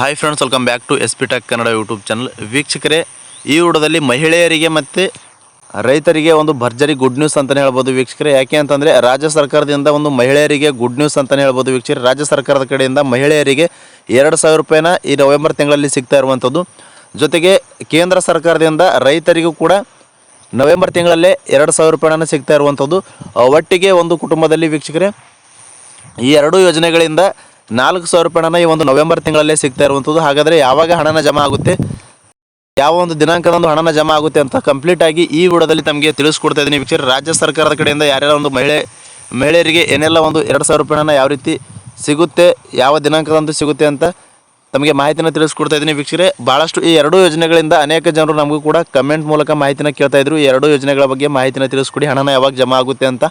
Hi friends welcome back to S P Tech Kannada YouTube channel ವೀಕ್ಷಕರೇ, ಈ ವಿಡಿಯೋದಲ್ಲಿ ಮಹಿಳೆಯರಿಗೆ ಮತ್ತು ರೈತರಿಗೆ ಒಂದು ಭರ್ಜರಿ ಗುಡ್ ನ್ಯೂಸ್ ಅಂತಲೇ ಹೇಳ್ಬೋದು ವೀಕ್ಷಕರೇ. ಯಾಕೆ ಅಂತಂದರೆ, ರಾಜ್ಯ ಸರ್ಕಾರದಿಂದ ಒಂದು ಮಹಿಳೆಯರಿಗೆ ಗುಡ್ ನ್ಯೂಸ್ ಅಂತಲೇ ಹೇಳ್ಬೋದು ವೀಕ್ಷಕರೇ. ರಾಜ್ಯ ಸರ್ಕಾರದ ಕಡೆಯಿಂದ ಮಹಿಳೆಯರಿಗೆ ಎರಡು ಸಾವಿರ ರೂಪಾಯಿನ ಈ ನವೆಂಬರ್ ತಿಂಗಳಲ್ಲಿ ಸಿಗ್ತಾ ಇರುವಂಥದ್ದು. ಜೊತೆಗೆ ಕೇಂದ್ರ ಸರ್ಕಾರದಿಂದ ರೈತರಿಗೂ ಕೂಡ ನವೆಂಬರ್ ತಿಂಗಳಲ್ಲೇ ಎರಡು ಸಾವಿರ ರೂಪಾಯಿನ ಸಿಗ್ತಾ ಇರುವಂಥದ್ದು. ಒಟ್ಟಿಗೆ ಒಂದು ಕುಟುಂಬದಲ್ಲಿ ವೀಕ್ಷಕರೇ, ಈ ಎರಡೂ ಯೋಜನೆಗಳಿಂದ ನಾಲ್ಕು ಸಾವಿರ ರೂಪಾಯಿ ಈ ಒಂದು ನವೆಂಬರ್ ತಿಂಗಳಲ್ಲೇ ಸಿಗ್ತಾ ಇರುವಂಥದ್ದು. ಹಾಗಾದರೆ ಯಾವಾಗ ಹಣನ ಜಮಾ ಆಗುತ್ತೆ? ಯಾವ ಒಂದು ದಿನಾಂಕದಂದು ಹಣನ ಜಮಾ ಆಗುತ್ತೆ ಅಂತ ಕಂಪ್ಲೀಟ್ ಆಗಿ ಈ ವಿಡಿಯೋದಲ್ಲಿ ತಮಗೆ ತಿಳಿಸ್ಕೊಡ್ತಾ ಇದ್ದೀನಿ. ವೀಕ್ಷಕರು, ರಾಜ್ಯ ಸರ್ಕಾರದ ಕಡೆಯಿಂದ ಯಾರ್ಯಾರ ಒಂದು ಮಹಿಳೆ, ಮಹಿಳೆಯರಿಗೆ ಏನೆಲ್ಲ ಒಂದು ಎರಡು ಸಾವಿರ ರೂಪಾಯಿ ಯಾವ ರೀತಿ ಸಿಗುತ್ತೆ, ಯಾವ ದಿನಾಂಕದಂದು ಸಿಗುತ್ತೆ ಅಂತ ತಮಗೆ ಮಾಹಿತಿನ ತಿಳಿಸ್ಕೊಡ್ತಾ ಇದ್ದೀನಿ. ವೀಕ್ಷಕರೇ ಭಾಳಷ್ಟು ಈ ಎರಡೂ ಯೋಜನೆಗಳಿಂದ ಅನೇಕ ಜನರು ನಮಗೂ ಕೂಡ ಕಮೆಂಟ್ ಮೂಲಕ ಮಾಹಿತಿನ ಕೇಳ್ತಾ ಇದ್ರು. ಈ ಎರಡೂ ಯೋಜನೆಗಳ ಬಗ್ಗೆ ಮಾಹಿತಿನ ತಿಳಿಸ್ಕೊಡಿ, ಹಣನ ಯಾವಾಗ ಜಮಾ ಆಗುತ್ತೆ ಅಂತ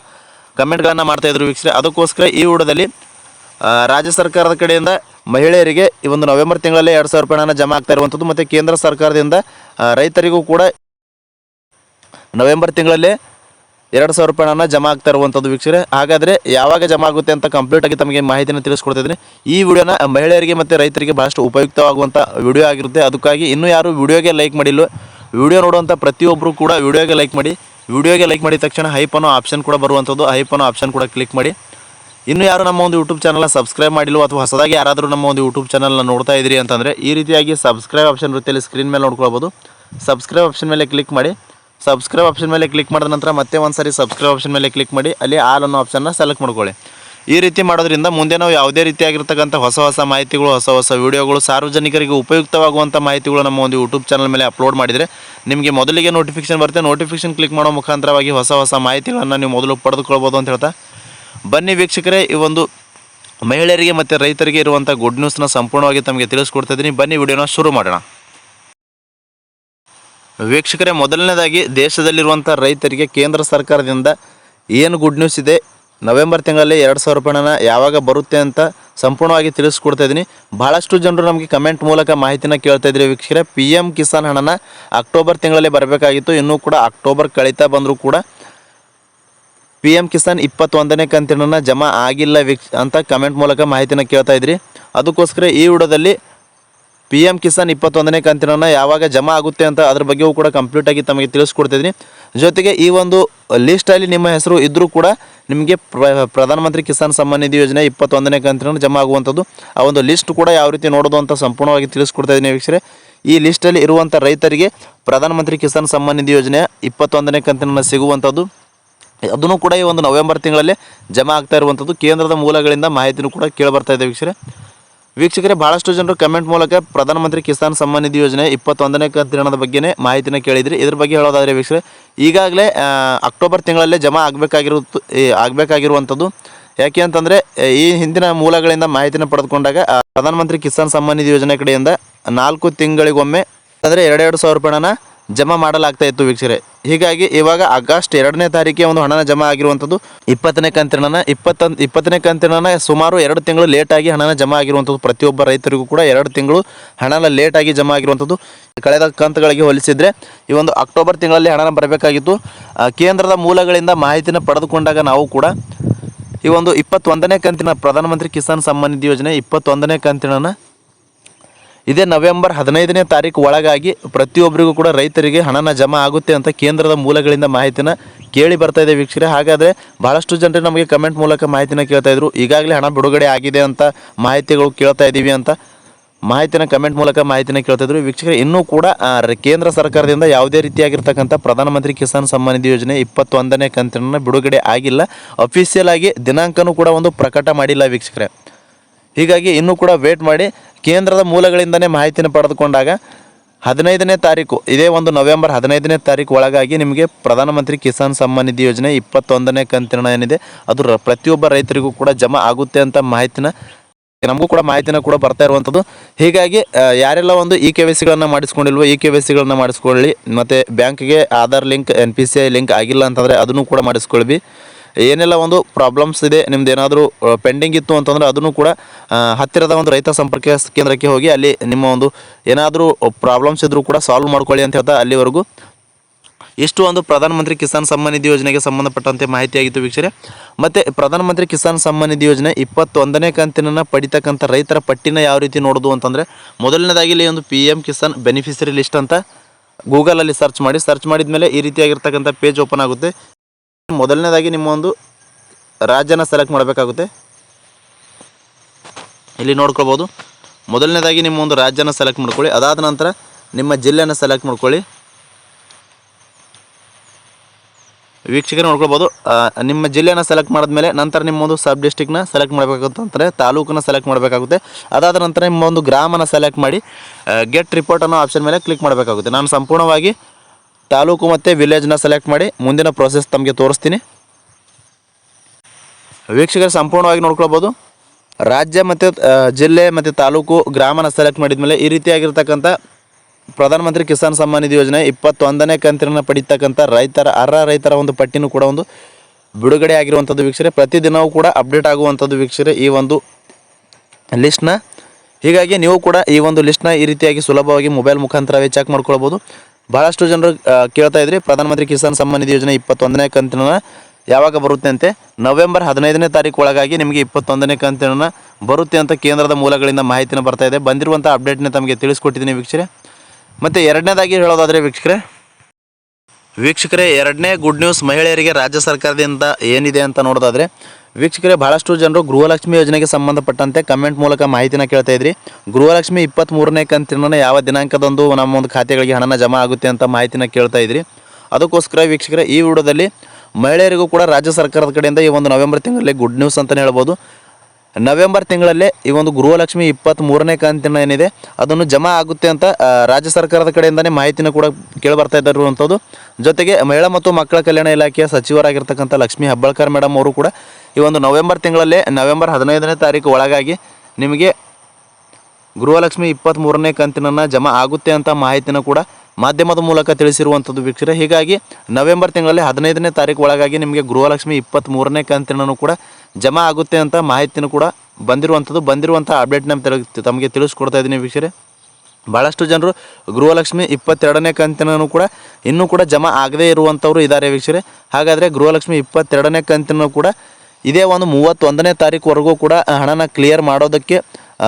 ಕಮೆಂಟ್ಗಳನ್ನು ಮಾಡ್ತಾಯಿದ್ರು ವೀಕ್ಷಕರೇ. ಅದಕ್ಕೋಸ್ಕರ ಈ ವಿಡಿಯೋದಲ್ಲಿ ರಾಜ್ಯ ಸರ್ಕಾರದ ಕಡೆಯಿಂದ ಮಹಿಳೆಯರಿಗೆ ಈ ಒಂದು ನವೆಂಬರ್ ತಿಂಗಳಲ್ಲೇ ಎರಡು ಸಾವಿರ ರೂಪಾಯಿ ಹಣ ಜಮಾ ಆಗ್ತಾ ಇರುವಂಥದ್ದು ಮತ್ತು ಕೇಂದ್ರ ಸರ್ಕಾರದಿಂದ ರೈತರಿಗೂ ಕೂಡ ನವೆಂಬರ್ ತಿಂಗಳಲ್ಲೇ ಎರಡು ಸಾವಿರ ರೂಪಾಯಿ ಹಣ ಜಮಾ ಆಗ್ತಾ ಇರುವಂಥದ್ದು ವೀಕ್ಷಕರೇ. ಹಾಗಾದರೆ ಯಾವಾಗ ಜಮಾ ಆಗುತ್ತೆ ಅಂತ ಕಂಪ್ಲೀಟಾಗಿ ತಮಗೆ ಮಾಹಿತಿನ ತಿಳಿಸ್ಕೊಡ್ತಿದ್ದೀನಿ. ಈ ವಿಡಿಯೋನ ಮಹಿಳೆಯರಿಗೆ ಮತ್ತು ರೈತರಿಗೆ ಭಾಳಷ್ಟು ಉಪಯುಕ್ತವಾಗುವಂಥ ವಿಡಿಯೋ ಆಗಿರುತ್ತೆ. ಅದಕ್ಕಾಗಿ ಇನ್ನೂ ಯಾರು ವಿಡಿಯೋಗೆ ಲೈಕ್ ಮಾಡಿಲ್ಲ, ವಿಡಿಯೋ ನೋಡುವಂಥ ಪ್ರತಿಯೊಬ್ಬರು ಕೂಡ ವಿಡಿಯೋಗೆ ಲೈಕ್ ಮಾಡಿ, ವಿಡಿಯೋಗೆ ಲೈಕ್ ಮಾಡಿದ ತಕ್ಷಣ ಹೈಪ್ ಆಪ್ಷನ್ ಕೂಡ ಬರುವಂಥದ್ದು. ಹೈಪ್ ಆಪ್ಷನ್ ಕೂಡ ಕ್ಲಿಕ್ ಮಾಡಿ. ಇನ್ನು ಯಾರು ನಮ್ಮ ಒಂದು ಯೂಟ್ಯೂಬ್ ಚಾನಲ್ನ ಸಬ್ಸ್ಕ್ರೈಬ್ ಮಾಡಿಲ್ಲ ಅಥವಾ ಹೊಸದಾಗಿ ಯಾರಾದರೂ ನಮ್ಮ ಒಂದು ಯೂಟ್ಯೂಬ್ ಚಾನಲ್ನ ನೋಡ್ತಾ ಇದ್ದೀರಿ ಅಂತಂದರೆ ಈ ರೀತಿಯಾಗಿ ಸಬ್ಸ್ಕ್ರೈಬ್ ಆಪ್ಷನ್ ರೀತಿಯಲ್ಲಿ ಸ್ಕ್ರೀನ್ ಮೇಲೆ ನೋಡ್ಕೊಳ್ಬೋದು. ಸಬ್ಸ್ಕ್ರೈಬ್ ಆಪ್ಷನ್ ಮೇಲೆ ಕ್ಲಿಕ್ ಮಾಡಿ. ಸಬ್ಸ್ಕ್ರೈಬ್ ಆಪ್ಷನ್ ಮೇಲೆ ಕ್ಲಿಕ್ ಮಾಡಿದ ನಂತರ ಮತ್ತೆ ಒಂದು ಸಾರಿ ಸಬ್ಸ್ಕ್ರೈಬ್ ಆಪ್ಷನ್ ಮೇಲೆ ಕ್ಲಿಕ್ ಮಾಡಿ, ಅಲ್ಲಿ ಆಲ್ ಅನ್ನೋ ಆಪ್ಷನ್ನ ಸೆಲೆಕ್ಟ್ ಮಾಡ್ಕೊಳ್ಳಿ. ಈ ರೀತಿ ಮಾಡೋದ್ರಿಂದ ಮುಂದೆ ನಾವು ಯಾವುದೇ ರೀತಿಯಾಗಿರ್ತಕ್ಕಂಥ ಹೊಸ ಹೊಸ ಮಾಹಿತಿಗಳು, ಹೊಸ ಹೊಸ ವೀಡಿಯೋಗಳು ಸಾರ್ವಜನಿಕರಿಗೆ ಉಪಯುಕ್ತವಾಗುವಂಥ ಮಾಹಿತಿಗಳು ನಮ್ಮ ಒಂದು ಯೂಟ್ಯೂಬ್ ಚಾನಲ್ ಮೇಲೆ ಅಪ್ಲೋಡ್ ಮಾಡಿದರೆ ನಿಮಗೆ ಮೊದಲಿಗೆ ನೋಟಿಫಿಕೇಶನ್ ಬರುತ್ತೆ. ನೋಟಿಫಿಕೇಶನ್ ಕ್ಲಿಕ್ ಮಾಡೋ ಮುಖಾಂತರವಾಗಿ ಹೊಸ ಹೊಸ ಮಾಹಿತಿಗಳನ್ನು ನೀವು ಮೊದಲು ಪಡೆದುಕೊಳ್ಬೋದು ಅಂತ ಹೇಳ್ತಾ ಬನ್ನಿ ವೀಕ್ಷಕರೇ, ಈ ಒಂದು ಮಹಿಳೆಯರಿಗೆ ಮತ್ತು ರೈತರಿಗೆ ಇರುವಂಥ ಗುಡ್ ನ್ಯೂಸ್ನ ಸಂಪೂರ್ಣವಾಗಿ ತಮಗೆ ತಿಳಿಸ್ಕೊಡ್ತಾ ಇದ್ದೀನಿ. ಬನ್ನಿ ವಿಡಿಯೋನ ಶುರು ಮಾಡೋಣ. ವೀಕ್ಷಕರೇ, ಮೊದಲನೇದಾಗಿ ದೇಶದಲ್ಲಿರುವಂಥ ರೈತರಿಗೆ ಕೇಂದ್ರ ಸರ್ಕಾರದಿಂದ ಏನು ಗುಡ್ ನ್ಯೂಸ್ ಇದೆ? ನವೆಂಬರ್ ತಿಂಗಳಲ್ಲಿ ಎರಡು ಸಾವಿರ ರೂಪಾಯಿನ ಯಾವಾಗ ಬರುತ್ತೆ ಅಂತ ಸಂಪೂರ್ಣವಾಗಿ ತಿಳಿಸ್ಕೊಡ್ತಾ ಇದ್ದೀನಿ. ಭಾಳಷ್ಟು ಜನರು ನಮಗೆ ಕಮೆಂಟ್ ಮೂಲಕ ಮಾಹಿತಿನ ಕೇಳ್ತಾ ಇದ್ರಿ ವೀಕ್ಷಕರೇ. ಪಿ ಎಂ ಕಿಸಾನ್ ಹಣನ ಅಕ್ಟೋಬರ್ ತಿಂಗಳಲ್ಲಿ ಬರಬೇಕಾಗಿತ್ತು. ಇನ್ನೂ ಕೂಡ ಅಕ್ಟೋಬರ್ ಕಳೀತಾ ಬಂದರೂ ಕೂಡ ಪಿ ಎಂ ಕಿಸಾನ್ ಇಪ್ಪತ್ತೊಂದನೇ ಕಂತಿನ ಜಮಾ ಆಗಿಲ್ಲ ವೀಕ್ಷ ಅಂತ ಕಮೆಂಟ್ ಮೂಲಕ ಮಾಹಿತಿನ ಕೇಳ್ತಾ ಇದ್ರಿ. ಅದಕ್ಕೋಸ್ಕರ ಈ ವಿಡಿಯೋದಲ್ಲಿ ಪಿ ಎಂ ಕಿಸಾನ್ ಇಪ್ಪತ್ತೊಂದನೇ ಕಂತಿನ ಯಾವಾಗ ಜಮಾ ಆಗುತ್ತೆ ಅಂತ ಅದ್ರ ಬಗ್ಗೆಯೂ ಕೂಡ ಕಂಪ್ಲೀಟಾಗಿ ತಮಗೆ ತಿಳಿಸ್ಕೊಡ್ತಿದ್ದೀನಿ ಜೊತೆಗೆ ಈ ಒಂದು ಲಿಸ್ಟಲ್ಲಿ ನಿಮ್ಮ ಹೆಸರು ಇದ್ದರೂ ಕೂಡ ನಿಮಗೆ ಪ್ರ, ಪ್ರಧಾನಮಂತ್ರಿ ಕಿಸಾನ್ ಸಮ್ಮಾನ್ ನಿಧಿ ಯೋಜನೆ ಇಪ್ಪತ್ತೊಂದನೇ ಕಂತಿನ ಜಮಾ ಆಗುವಂಥದ್ದು ಆ ಒಂದು ಲಿಸ್ಟ್ ಕೂಡ ಯಾವ ರೀತಿ ನೋಡೋದು ಅಂತ ಸಂಪೂರ್ಣವಾಗಿ ತಿಳಿಸ್ಕೊಡ್ತಾ ಇದ್ದೀನಿ ವೀಕ್ಷರೆ. ಈ ಲಿಸ್ಟಲ್ಲಿ ಇರುವಂಥ ರೈತರಿಗೆ ಪ್ರಧಾನಮಂತ್ರಿ ಕಿಸಾನ್ ಸಮ್ಮಾನ್ ನಿಧಿ ಯೋಜನೆ ಇಪ್ಪತ್ತೊಂದನೇ ಕಂತಿನ ಸಿಗುವಂಥದ್ದು. ಅದನ್ನು ಕೂಡ ಈ ಒಂದು ನವೆಂಬರ್ ತಿಂಗಳಲ್ಲಿ ಜಮಾ ಆಗ್ತಾ ಇರುವಂಥದ್ದು ಕೇಂದ್ರದ ಮೂಲಗಳಿಂದ ಮಾಹಿತಿನೂ ಕೂಡ ಕೇಳಿ ಬರ್ತಾ ಇದೆ ವೀಕ್ಷಕರೇ ವೀಕ್ಷಕರೇ ಭಾಳಷ್ಟು ಜನರು ಕಮೆಂಟ್ ಮೂಲಕ ಪ್ರಧಾನಮಂತ್ರಿ ಕಿಸಾನ್ ಸಮ್ಮಾನ್ ನಿಧಿ ಯೋಜನೆ ಇಪ್ಪತ್ತೊಂದನೇ ಕಂತಿನದ ಬಗ್ಗೆನೇ ಮಾಹಿತಿನ ಕೇಳಿದ್ರಿ. ಇದ್ರ ಬಗ್ಗೆ ಹೇಳೋದಾದರೆ ವೀಕ್ಷಕರೇ ಈಗಾಗಲೇ ಅಕ್ಟೋಬರ್ ತಿಂಗಳಲ್ಲೇ ಜಮಾ ಆಗಬೇಕಾಗಿರು ಆಗಬೇಕಾಗಿರುವಂಥದ್ದು. ಯಾಕೆ ಅಂತಂದರೆ ಈ ಹಿಂದಿನ ಮೂಲಗಳಿಂದ ಮಾಹಿತಿನ ಪಡೆದುಕೊಂಡಾಗ ಪ್ರಧಾನಮಂತ್ರಿ ಕಿಸಾನ್ ಸಮ್ಮಾನ್ ನಿಧಿ ಯೋಜನೆ ಕಡೆಯಿಂದ ನಾಲ್ಕು ತಿಂಗಳಿಗೊಮ್ಮೆ, ಅಂದರೆ ಎರಡೆರಡು ಸಾವಿರ ರೂಪಾಯಿನ ಜಮಾ ಮಾಡಲಾಗ್ತಾ ಇತ್ತು ಹೀಗಾಗಿ ಇವಾಗ ಆಗಸ್ಟ್ ಎರಡನೇ ತಾರೀಕಿಗೆ ಒಂದು ಹಣನ ಜಮಾ ಆಗಿರುವಂಥದ್ದು, ಇಪ್ಪತ್ತನೇ ಕಂತಿನ ಇಪ್ಪತ್ತ ಇಪ್ಪತ್ತನೇ ಕಂತಿನ ಸುಮಾರು ಎರಡು ತಿಂಗಳು ಲೇಟಾಗಿ ಹಣನ ಜಮಾ ಆಗಿರುವಂಥದ್ದು. ಪ್ರತಿಯೊಬ್ಬ ರೈತರಿಗೂ ಕೂಡ ಎರಡು ತಿಂಗಳು ಹಣನ ಲೇಟಾಗಿ ಜಮಾ ಆಗಿರುವಂಥದ್ದು. ಕಳೆದ ಕಂತುಗಳಿಗೆ ಹೋಲಿಸಿದರೆ ಈ ಒಂದು ಅಕ್ಟೋಬರ್ ತಿಂಗಳಲ್ಲಿ ಹಣನ ಬರಬೇಕಾಗಿತ್ತು. ಕೇಂದ್ರದ ಮೂಲಗಳಿಂದ ಮಾಹಿತಿನ ಪಡೆದುಕೊಂಡಾಗ ನಾವು ಕೂಡ ಈ ಒಂದು ಇಪ್ಪತ್ತೊಂದನೇ ಕಂತಿನ ಪ್ರಧಾನಮಂತ್ರಿ ಕಿಸಾನ್ ಸಮ್ಮಾನ್ ನಿಧಿ ಯೋಜನೆ ಇಪ್ಪತ್ತೊಂದನೇ ಕಂತಿನ ಇದೇ ನವೆಂಬರ್ ಹದಿನೈದನೇ ತಾರೀಕು ಒಳಗಾಗಿ ಪ್ರತಿಯೊಬ್ಬರಿಗೂ ಕೂಡ ರೈತರಿಗೆ ಹಣನ ಜಮಾ ಆಗುತ್ತೆ ಅಂತ ಕೇಂದ್ರದ ಮೂಲಗಳಿಂದ ಮಾಹಿತಿನ ಕೇಳಿ ಬರ್ತಾ ಇದೆ ವೀಕ್ಷಕರೇ. ಹಾಗಾದರೆ ಭಾಳಷ್ಟು ಜನರು ನಮಗೆ ಕಮೆಂಟ್ ಮೂಲಕ ಮಾಹಿತಿನ ಕೇಳ್ತಾ ಇದ್ರು. ಈಗಾಗಲೇ ಹಣ ಬಿಡುಗಡೆ ಆಗಿದೆ ಅಂತ ಮಾಹಿತಿಗಳು ಕೇಳ್ತಾ ಇದ್ದೀವಿ ಅಂತ ಮಾಹಿತಿನ ಕಮೆಂಟ್ ಮೂಲಕ ಮಾಹಿತಿನ ಕೇಳ್ತಾ ಇದ್ರು. ವೀಕ್ಷಕರೇ, ಇನ್ನೂ ಕೂಡ ಕೇಂದ್ರ ಸರ್ಕಾರದಿಂದ ಯಾವುದೇ ರೀತಿಯಾಗಿರ್ತಕ್ಕಂಥ ಪ್ರಧಾನಮಂತ್ರಿ ಕಿಸಾನ್ ಸಮ್ಮಾನ್ ನಿಧಿ ಯೋಜನೆ ಇಪ್ಪತ್ತೊಂದನೇ ಕಂತಿನ ಬಿಡುಗಡೆ ಆಗಿಲ್ಲ. ಅಫಿಷಿಯಲ್ ಆಗಿ ದಿನಾಂಕನೂ ಕೂಡ ಒಂದು ಪ್ರಕಟ ಮಾಡಿಲ್ಲ ವೀಕ್ಷಕರೇ. ಹೀಗಾಗಿ ಇನ್ನೂ ಕೂಡ ವೇಟ್ ಮಾಡಿ ಕೇಂದ್ರದ ಮೂಲಗಳಿಂದನೇ ಮಾಹಿತಿನ ಪಡೆದುಕೊಂಡಾಗ ಹದಿನೈದನೇ ತಾರೀಕು, ಇದೇ ಒಂದು ನವೆಂಬರ್ ಹದಿನೈದನೇ ತಾರೀಕು ಒಳಗಾಗಿ ನಿಮಗೆ ಪ್ರಧಾನಮಂತ್ರಿ ಕಿಸಾನ್ ಸಮ್ಮಾನ್ ನಿಧಿ ಯೋಜನೆ ಇಪ್ಪತ್ತೊಂದನೇ ಕಂತಿನ ಏನಿದೆ, ಅದು ಪ್ರತಿಯೊಬ್ಬ ರೈತರಿಗೂ ಕೂಡ ಜಮಾ ಆಗುತ್ತೆ ಅಂತ ಮಾಹಿತಿನ, ನಮಗೂ ಕೂಡ ಮಾಹಿತಿನ ಕೂಡ ಬರ್ತಾ ಇರುವಂಥದ್ದು ಹೀಗಾಗಿ ಯಾರೆಲ್ಲ ಒಂದು ಇ ಕೆ ವೈ ಸಿಗಳನ್ನು ಮಾಡಿಸ್ಕೊಂಡಿಲ್ವೋ, ಇ ಕೆ ವೈ ಸಿಗಳನ್ನ ಮಾಡಿಸ್ಕೊಳ್ಳಿ. ಮತ್ತು ಬ್ಯಾಂಕ್ಗೆ Aadhaar link, N P C I link ಆಗಿಲ್ಲ ಅಂತಂದರೆ ಅದನ್ನು ಕೂಡ ಮಾಡಿಸ್ಕೊಳ್ವಿ ಏನೆಲ್ಲ ಒಂದು ಪ್ರಾಬ್ಲಮ್ಸ್ ಇದೆ, ನಿಮ್ದು ಏನಾದರೂ ಪೆಂಡಿಂಗ್ ಇತ್ತು ಅಂತಂದರೆ ಅದನ್ನು ಕೂಡ ಹತ್ತಿರದ ಒಂದು ರೈತ ಸಂಪರ್ಕ ಕೇಂದ್ರಕ್ಕೆ ಹೋಗಿ ಅಲ್ಲಿ ನಿಮ್ಮ ಒಂದು ಏನಾದರೂ ಪ್ರಾಬ್ಲಮ್ಸ್ ಇದ್ದರೂ ಕೂಡ ಸಾಲ್ವ್ ಮಾಡ್ಕೊಳ್ಳಿ ಅಂತ ಹೇಳ್ತಾ ಅಲ್ಲಿವರೆಗೂ. ಇಷ್ಟು ಒಂದು ಪ್ರಧಾನಮಂತ್ರಿ ಕಿಸಾನ್ ಸಮ್ಮಾನ್ ನಿಧಿ ಯೋಜನೆಗೆ ಸಂಬಂಧಪಟ್ಟಂತೆ ಮಾಹಿತಿಯಾಗಿತ್ತು ವೀಕ್ಷರೆ ಮತ್ತು ಪ್ರಧಾನಮಂತ್ರಿ ಕಿಸಾನ್ ಸಮ್ಮಾನ್ ನಿಧಿ ಯೋಜನೆ ಇಪ್ಪತ್ತೊಂದನೇ ಕಂತಿನ ಪಡಿತಕ್ಕಂಥ ರೈತರ ಪಟ್ಟಿನ ಯಾವ ರೀತಿ ನೋಡೋದು ಅಂತಂದರೆ, ಮೊದಲನೇದಾಗಿ ಇಲ್ಲಿ ಒಂದು P M Kisan beneficiary list ಅಂತ ಗೂಗಲಲ್ಲಿ ಸರ್ಚ್ ಮಾಡಿ. ಸರ್ಚ್ ಮಾಡಿದ ಮೇಲೆ ಈ ರೀತಿಯಾಗಿರ್ತಕ್ಕಂಥ ಪೇಜ್ ಓಪನ್ ಆಗುತ್ತೆ. ಮೊದಲನೇದಾಗಿ ನಿಮ್ಮ ಒಂದು ರಾಜ್ಯನ ಸೆಲೆಕ್ಟ್ ಮಾಡಬೇಕಾಗುತ್ತೆ. ಇಲ್ಲಿ ನೋಡ್ಕೊಳ್ಬೋದು. ಮೊದಲನೇದಾಗಿ ನಿಮ್ಮ ಒಂದು ರಾಜ್ಯನ ಸೆಲೆಕ್ಟ್ ಮಾಡ್ಕೊಳ್ಳಿ. ಅದಾದ ನಂತರ ನಿಮ್ಮ ಜಿಲ್ಲೆನ ಸೆಲೆಕ್ಟ್ ಮಾಡ್ಕೊಳ್ಳಿ. ವೀಕ್ಷಕರು ನೋಡ್ಕೊಳ್ಬೋದು. ನಿಮ್ಮ ಜಿಲ್ಲೆನ ಸೆಲೆಕ್ಟ್ ಮಾಡಿದ್ಮೇಲೆ ನಂತರ ನಿಮ್ಮ ಒಂದು ಸಬ್ ಡಿಸ್ಟಿಕ್ನ ಸೆಲೆಕ್ಟ್ ಮಾಡಬೇಕಾಗುತ್ತೆ ಅಂದರೆ ತಾಲೂಕನ್ನ ಸೆಲೆಕ್ಟ್ ಮಾಡಬೇಕಾಗುತ್ತೆ. ಅದಾದ ನಂತರ ನಿಮ್ಮ ಒಂದು ಗ್ರಾಮನ ಸೆಲೆಕ್ಟ್ ಮಾಡಿ ಗೆಟ್ ರಿಪೋರ್ಟ್ ಅನ್ನೋ ಆಪ್ಷನ್ ಮೇಲೆ ಕ್ಲಿಕ್ ಮಾಡಬೇಕಾಗುತ್ತೆ. ನಾನು ಸಂಪೂರ್ಣವಾಗಿ ತಾಲೂಕು ಮತ್ತು ವಿಲೇಜ್ನ ಸೆಲೆಕ್ಟ್ ಮಾಡಿ ಮುಂದಿನ ಪ್ರೋಸೆಸ್ ತಮಗೆ ತೋರಿಸ್ತೀನಿ. ವೀಕ್ಷಕರು, ಸಂಪೂರ್ಣವಾಗಿ ನೋಡ್ಕೊಳ್ಬೋದು. ರಾಜ್ಯ ಮತ್ತು ಜಿಲ್ಲೆ ಮತ್ತು ತಾಲೂಕು ಗ್ರಾಮನ ಸೆಲೆಕ್ಟ್ ಮಾಡಿದ ಮೇಲೆ ಈ ರೀತಿಯಾಗಿರ್ತಕ್ಕಂಥ ಪ್ರಧಾನಮಂತ್ರಿ ಕಿಸಾನ್ ಸಮ್ಮಾನ್ ನಿಧಿ ಯೋಜನೆ ಇಪ್ಪತ್ತೊಂದನೇ ಕಂತಿನ ಪಡೀತಕ್ಕಂಥ ರೈತರ, ಅರ್ಹ ರೈತರ ಒಂದು ಪಟ್ಟಿನೂ ಕೂಡ ಒಂದು ಬಿಡುಗಡೆ ಆಗಿರುವಂಥದ್ದು ವೀಕ್ಷರೆ ಪ್ರತಿದಿನವೂ ಕೂಡ ಅಪ್ಡೇಟ್ ಆಗುವಂಥದ್ದು ವೀಕ್ಷರೆ ಈ ಒಂದು ಲಿಸ್ಟ್ನ ಹೀಗಾಗಿ ನೀವು ಕೂಡ ಈ ಒಂದು ಲಿಸ್ಟ್ನ ಈ ರೀತಿಯಾಗಿ ಸುಲಭವಾಗಿ ಮೊಬೈಲ್ ಮುಖಾಂತರವೇ ಚೆಕ್ ಮಾಡ್ಕೊಳ್ಬೋದು. ಭಾಳಷ್ಟು ಜನರು ಕೇಳ್ತಾ ಇದ್ರಿ. ಪ್ರಧಾನಮಂತ್ರಿ ಕಿಸಾನ್ ಸಮ್ಮಾನ್ ನಿಧಿ ಯೋಜನೆ ಇಪ್ಪತ್ತೊಂದನೇ ಕಂತಿನ ಯಾವಾಗ ಬರುತ್ತೆ ಅಂತೆ? ನವೆಂಬರ್ ಹದಿನೈದನೇ ತಾರೀಕು ಒಳಗಾಗಿ ನಿಮಗೆ ಇಪ್ಪತ್ತೊಂದನೇ ಕಂತಿನ ಬರುತ್ತೆ ಅಂತ ಕೇಂದ್ರದ ಮೂಲಗಳಿಂದ ಮಾಹಿತಿನ ಬರ್ತಾ ಇದೆ. ಬಂದಿರುವಂಥ ಅಪ್ಡೇಟ್ನ ತಮಗೆ ತಿಳಿಸ್ಕೊಟ್ಟಿದ್ದೀನಿ ವೀಕ್ಷಕರೇ. ಮತ್ತು ಎರಡನೇದಾಗಿ ಹೇಳೋದಾದರೆ ವೀಕ್ಷಕರೇ ವೀಕ್ಷಕರೇ, ಎರಡನೇ ಗುಡ್ ನ್ಯೂಸ್ ಮಹಿಳೆಯರಿಗೆ ರಾಜ್ಯ ಸರ್ಕಾರದಿಂದ ಏನಿದೆ ಅಂತ ನೋಡೋದಾದರೆ ವೀಕ್ಷಕರೇ ಭಾಳಷ್ಟು ಜನರು ಗೃಹಲಕ್ಷ್ಮಿ ಯೋಜನೆಗೆ ಸಂಬಂಧಪಟ್ಟಂತೆ ಕಮೆಂಟ್ ಮೂಲಕ ಮಾಹಿತಿನ ಕೇಳ್ತಾ ಇದ್ರಿ. ಗೃಹಲಕ್ಷ್ಮಿ ಇಪ್ಪತ್ತ್ಮೂರನೇ ಕಂತಿನ ಯಾವ ದಿನಾಂಕದಂದು ನಮ್ಮ ಒಂದು ಖಾತೆಗಳಿಗೆ ಹಣನ ಜಮಾ ಆಗುತ್ತೆ ಅಂತ ಮಾಹಿತಿನ ಕೇಳ್ತಾ ಇದ್ರಿ. ಅದಕ್ಕೋಸ್ಕರ ವೀಕ್ಷಕರೇ, ಈ ವಿಡಿಯೋದಲ್ಲಿ ಮಹಿಳೆಯರಿಗೂ ಕೂಡ ರಾಜ್ಯ ಸರ್ಕಾರದ ಕಡೆಯಿಂದ ಈ ಒಂದು ನವೆಂಬರ್ ತಿಂಗಳಲ್ಲಿ ಗುಡ್ ನ್ಯೂಸ್ ಅಂತಲೇ ಹೇಳ್ಬೋದು. ನವೆಂಬರ್ ತಿಂಗಳಲ್ಲೇ ಈ ಒಂದು ಗೃಹಲಕ್ಷ್ಮಿ ಇಪ್ಪತ್ತ್ ಮೂರನೇ ಕಂತಿನ ಏನಿದೆ, ಅದನ್ನು ಜಮಾ ಆಗುತ್ತೆ ಅಂತ ರಾಜ್ಯ ಸರ್ಕಾರದ ಕಡೆಯಿಂದನೇ ಮಾಹಿತಿನ ಕೂಡ ಕೇಳಬರ್ತಾ ಇದ್ದಾರೆ ಅಂಥದ್ದು. ಜೊತೆಗೆ ಮಹಿಳಾ ಮತ್ತು ಮಕ್ಕಳ ಕಲ್ಯಾಣ ಇಲಾಖೆಯ ಸಚಿವರಾಗಿರ್ತಕ್ಕಂಥ ಲಕ್ಷ್ಮೀ ಹಬ್ಬಳ್ಕರ್ ಮೇಡಮ್ ಅವರು ಕೂಡ ಈ ಒಂದು ನವೆಂಬರ್ ತಿಂಗಳಲ್ಲೇ ನವೆಂಬರ್ ಹದಿನೈದನೇ ತಾರೀಕು ಒಳಗಾಗಿ ನಿಮಗೆ ಗೃಹಲಕ್ಷ್ಮಿ ಇಪ್ಪತ್ತ್ಮೂರನೇ ಕಂತಿನನ್ನು ಜಮಾ ಆಗುತ್ತೆ ಅಂತ ಮಾಹಿತಿನ ಕೂಡ ಮಾಧ್ಯಮದ ಮೂಲಕ ತಿಳಿಸಿರುವಂಥದ್ದು ವೀಕ್ಷಕರೇ ಹೀಗಾಗಿ ನವೆಂಬರ್ ತಿಂಗಳಲ್ಲಿ ಹದಿನೈದನೇ ತಾರೀಕು ಒಳಗಾಗಿ ನಿಮಗೆ ಗೃಹಲಕ್ಷ್ಮಿ ಇಪ್ಪತ್ತ್ಮೂರನೇ ಕಂತಿನೂ ಕೂಡ ಜಮಾ ಆಗುತ್ತೆ ಅಂತ ಮಾಹಿತಿನೂ ಕೂಡ ಬಂದಿರುವಂಥದ್ದು. ಬಂದಿರುವಂಥ ಅಪ್ಡೇಟ್ನ ತಮಗೆ ತಿಳಿಸ್ಕೊಡ್ತಾ ಇದ್ದೀನಿ ವೀಕ್ಷರೇ. ಭಾಳಷ್ಟು ಜನರು ಗೃಹಲಕ್ಷ್ಮಿ ಇಪ್ಪತ್ತೆರಡನೇ ಕಂತಿನೂ ಕೂಡ ಇನ್ನೂ ಕೂಡ ಜಮಾ ಆಗದೇ ಇರುವಂಥವ್ರು ಇದ್ದಾರೆ ವೀಕ್ಷರೇ. ಹಾಗಾದರೆ ಗೃಹಲಕ್ಷ್ಮಿ ಇಪ್ಪತ್ತೆರಡನೇ ಕಂತಿನೂ ಕೂಡ ಇದೇ ಒಂದು ಮೂವತ್ತೊಂದನೇ ತಾರೀಕುವರೆಗೂ ಕೂಡ ಹಣನ ಕ್ಲಿಯರ್ ಮಾಡೋದಕ್ಕೆ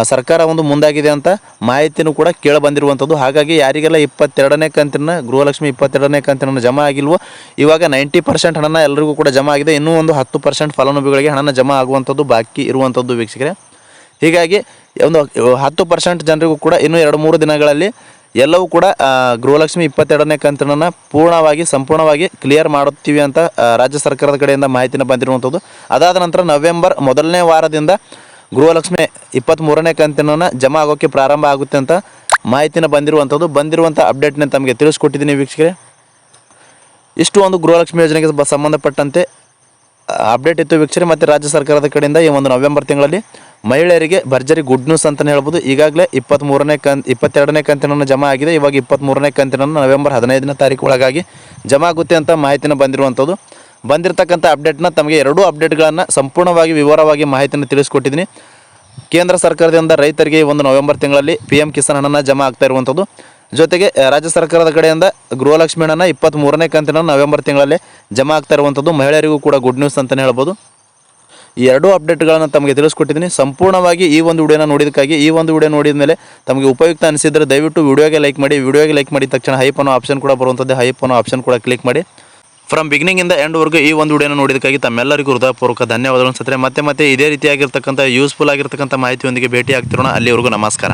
ಸರ್ಕಾರ ಒಂದು ಮುಂದಾಗಿದೆ ಅಂತ ಮಾಹಿತಿನೂ ಕೂಡ ಕೇಳಿ ಬಂದಿರುವಂಥದ್ದು. ಹಾಗಾಗಿ ಯಾರಿಗೆಲ್ಲ ಇಪ್ಪತ್ತೆರಡನೇ ಕಂತಿನ, ಗೃಹಲಕ್ಷ್ಮಿ ಇಪ್ಪತ್ತೆರಡನೇ ಕಂತಿನ ಜಮಾ ಆಗಿಲ್ವೋ, ಇವಾಗ ನೈಂಟಿ ಪರ್ಸೆಂಟ್ ಹಣನ ಎಲ್ಲರಿಗೂ ಕೂಡ ಜಮಾ ಆಗಿದೆ. ಇನ್ನೂ ಒಂದು ಹತ್ತು ಪರ್ಸೆಂಟ್ ಫಲಾನುಭವಿಗಳಿಗೆ ಹಣನ ಜಮಾ ಆಗುವಂಥದ್ದು ಬಾಕಿ ಇರುವಂಥದ್ದು ವೀಕ್ಷಕರೇ. ಹೀಗಾಗಿ ಒಂದು ಹತ್ತು ಪರ್ಸೆಂಟ್ ಜನರಿಗೂ ಕೂಡ ಇನ್ನೂ ಎರಡು ಮೂರು ದಿನಗಳಲ್ಲಿ ಎಲ್ಲವೂ ಕೂಡ ಗೃಹಲಕ್ಷ್ಮಿ ಇಪ್ಪತ್ತೆರಡನೇ ಕಂತಿನ ಪೂರ್ಣವಾಗಿ, ಸಂಪೂರ್ಣವಾಗಿ ಕ್ಲಿಯರ್ ಮಾಡುತ್ತೀವಿ ಅಂತ ರಾಜ್ಯ ಸರ್ಕಾರದ ಕಡೆಯಿಂದ ಮಾಹಿತಿನ ಬಂದಿರುವಂಥದ್ದು. ಅದಾದ ನಂತರ ನವೆಂಬರ್ ಮೊದಲನೇ ವಾರದಿಂದ ಗೃಹಲಕ್ಷ್ಮಿ ಇಪ್ಪತ್ತ್ಮೂರನೇ ಕಂತಿನ ಜಮಾ ಆಗೋಕ್ಕೆ ಪ್ರಾರಂಭ ಆಗುತ್ತೆ ಅಂತ ಮಾಹಿತಿನ ಬಂದಿರುವಂಥದ್ದು. ಬಂದಿರುವಂಥ ಅಪ್ಡೇಟ್ನ ತಮಗೆ ತಿಳಿಸ್ಕೊಟ್ಟಿದ್ದೀನಿ ವೀಕ್ಷಕರೇ. ಇಷ್ಟು ಒಂದು ಗೃಹಲಕ್ಷ್ಮಿ ಯೋಜನೆಗೆ ಸಂಬಂಧಪಟ್ಟಂತೆ ಅಪ್ಡೇಟ್ ಇತ್ತು ವೀಕ್ಷಕರೇ, ಮತ್ತು ರಾಜ್ಯ ಸರ್ಕಾರದ ಕಡೆಯಿಂದ ಈ ಒಂದು ನವೆಂಬರ್ ತಿಂಗಳಲ್ಲಿ. ಮಹಿಳೆಯರಿಗೆ ಭರ್ಜರಿ ಗುಡ್ ನ್ಯೂಸ್ ಅಂತಲೇ ಹೇಳ್ಬೋದು. ಈಗಾಗಲೇ ಇಪ್ಪತ್ತ್ಮೂರನೇ ಕಂತ್, ಇಪ್ಪತ್ತೆರಡನೇ ಕಂತಿನನ್ನು ಜಮಾ ಆಗಿದೆ. ಇವಾಗ ಇಪ್ಪತ್ತ್ಮೂರನೇ ಕಂತಿನನ್ನು ನವೆಂಬರ್ ಹದಿನೈದನೇ ತಾರೀಕು ಒಳಗಾಗಿ ಜಮಾ ಆಗುತ್ತೆ ಅಂತ ಮಾಹಿತಿನ ಬಂದಿರುವಂಥದ್ದು. ಬಂದಿರತಕ್ಕಂಥ ಅಪ್ಡೇಟ್ನ ತಮಗೆ ಎರಡೂ ಅಪ್ಡೇಟ್ಗಳನ್ನು ಸಂಪೂರ್ಣವಾಗಿ ವಿವರವಾಗಿ ಮಾಹಿತಿಯನ್ನು ತಿಳಿಸ್ಕೊಟ್ಟಿದ್ದೀನಿ. ಕೇಂದ್ರ ಸರ್ಕಾರದಿಂದ ರೈತರಿಗೆ ಒಂದು ನವೆಂಬರ್ ತಿಂಗಳಲ್ಲಿ ಪಿ ಎಂ ಕಿಸಾನ್ ಹಣನ ಜಮಾ ಆಗ್ತಾ ಇರುವಂಥದ್ದು. ಜೊತೆಗೆ ರಾಜ್ಯ ಸರ್ಕಾರದ ಕಡೆಯಿಂದ ಗೃಹಲಕ್ಷ್ಮಿ ಹಣನ ಇಪ್ಪತ್ತ್ಮೂರನೇ ಕಂತಿನ ನವೆಂಬರ್ ತಿಂಗಳಲ್ಲಿ ಜಮಾ ಆಗ್ತಾ ಇರುವಂಥದ್ದು. ಮಹಿಳೆಯರಿಗೂ ಕೂಡ ಗುಡ್ ನ್ಯೂಸ್ ಅಂತಲೇ ಹೇಳ್ಬೋದು. ಈ ಎರಡೂ ಅಪ್ಡೇಟ್ಗಳನ್ನು ತಮಗೆ ತಿಳಿಸ್ಕೊಟ್ಟಿದ್ದೀನಿ. ಸಂಪೂರ್ಣವಾಗಿ ಈ ಒಂದು ವಿಡಿಯೋನ ನೋಡಿದಕ್ಕಾಗಿ ಈ ಒಂದು ವಿಡಿಯೋ ನೋಡಿದ ಮೇಲೆ ತಮಗೆ ಉಪಯುಕ್ತ ಅನಿಸಿದರೆ ದಯವಿಟ್ಟು ವಿಡಿಯೋಗೆ ಲೈಕ್ ಮಾಡಿ, ವಿಡಿಯೋಗೆ ಲೈಕ್ ಮಾಡಿದ ತಕ್ಷಣ ಹೈಪ್ ಅನ್ನೋ ಆಪ್ಷನ್ ಕೂಡ ಬರುವಂಥದ್ದು ಹೈಪ್ ಅನ್ನೋ ಆಪ್ಷನ್ ಕೂಡ ಕ್ಲಿಕ್ ಮಾಡಿ. ಫ್ರಮ್ ಬಿಗಿನಿಂಗಿಂದ ಎಂಡ್ವರೆಗೂ ಈ ಒಂದು ವಿಡಿಯೋನ ನೋಡಿದಕ್ಕಾಗಿ ತಮ್ಮೆಲ್ಲರಿಗೂ ಹೃದಯಪೂರ್ವಕ ಧನ್ಯವಾದಗಳು ಅನ್ಸುತ್ತೆ. ಮತ್ತೆ ಮತ್ತೆ ಇದೇ ರೀತಿಯಾಗಿರ್ತಕ್ಕಂಥ ಯೂಸ್ಫುಲ್ ಆಗಿರ್ತಕ್ಕಂಥ ಮಾಹಿತಿಯೊಂದಿಗೆ ಭೇಟಿ ಆಗ್ತಿರೋಣ ಅಲ್ಲಿವರೆಗೂ ನಮಸ್ಕಾರ.